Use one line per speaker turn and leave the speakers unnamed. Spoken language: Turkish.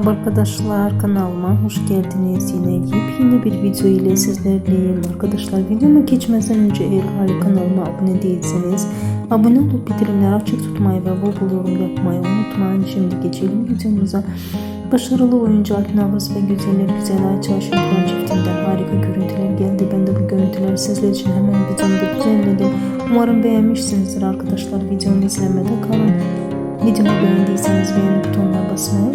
Merhaba arkadaşlar kanalıma hoş geldiniz. Yine yepyeni bir video ile sizlerleyim. Arkadaşlar videoma geçmeden önce eğer hala kanalıma abone değilseniz abone olup bildirimleri açık tutmayı ve bol bol yorum yapmayı unutmayın. Şimdi geçelim videomuza. Başarılı oyuncu Alp Navruz ve güzeller güzel Ayça Aşıklan çiftinden harika görüntüler geldi. Ben de bu görüntüleri sizler için hemen videomda düzenledim. Umarım beğenmişsinizdir arkadaşlar. Videomu izlemede kalın. Videomu beğendiyseniz beğen butonuna basmayı.